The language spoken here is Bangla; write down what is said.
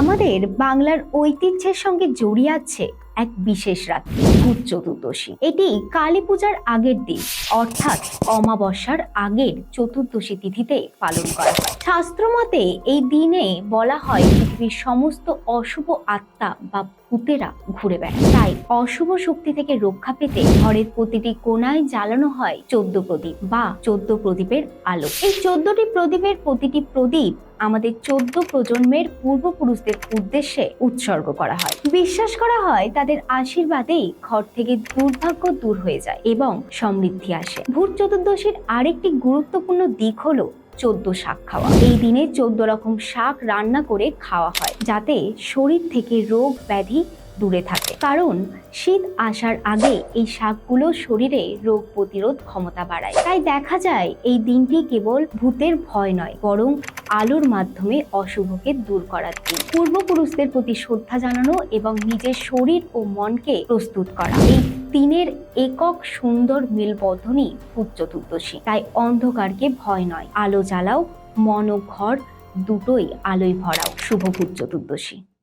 আমাদের বাংলার ঐতিহ্যের সঙ্গে জড়িয়ে আছে এক বিশেষ রাত্রি ভূত চতুর্দশী। এটি কালী পূজার আগের দিন, অর্থাৎ অমাবস্যার আগের চতুর্দশী তিথিতে পালন করা হয়। শাস্ত্র মতে এই দিনে বলা হয় পৃথিবীর সমস্ত অশুভ আত্মা বা ভূতেরা ঘুরে বেড়ায়। তাই অশুভ শক্তি থেকে রক্ষা পেতে ঘরের প্রতিটি কোণায় জ্বালানো হয় চোদ্দ প্রদীপ বা চোদ্দ প্রদীপের আলো। এই চোদ্দটি প্রদীপের প্রতিটি প্রদীপ আমাদের চোদ্দ প্রজন্মের পূর্বপুরুষদের উদ্দেশ্যে উৎসর্গ করা হয়। বিশ্বাস করা হয় তাদের আশীর্বাদেই ঘর থেকে দুর্ভাগ্য দূর হয়ে যায় এবং সমৃদ্ধি আসে। ভূত চতুর্দশীর আরেকটি গুরুত্বপূর্ণ দিক হল চোদ্দ শাক খাওয়া। এই দিনে চোদ্দ রকম শাক রান্না করে খাওয়া হয়, যাতে শরীর থেকে রোগ ব্যাধি দূরে থাকে। কারণ শীত আসার আগে এই শাকগুলো শরীরে রোগ প্রতিরোধ ক্ষমতা বাড়ায়। তাই দেখা যায় এই দিনটি কেবল ভূতের ভয় নয়, বরং আলোর মাধ্যমে অশুভকে দূর করার দিন। পূর্বপুরুষদের প্রতি শ্রদ্ধা জানানো এবং নিজের শরীর ও মনকে প্রস্তুত করা। এই দিনের একক সুন্দর মেলবন্ধনই ভূত চতুর্দশী। তাই অন্ধকারকে ভয় নয়, আলো জ্বালাও মন ও ঘর, দুটোই আলোয় ভরাও। শুভ ভূত চতুর্দশী।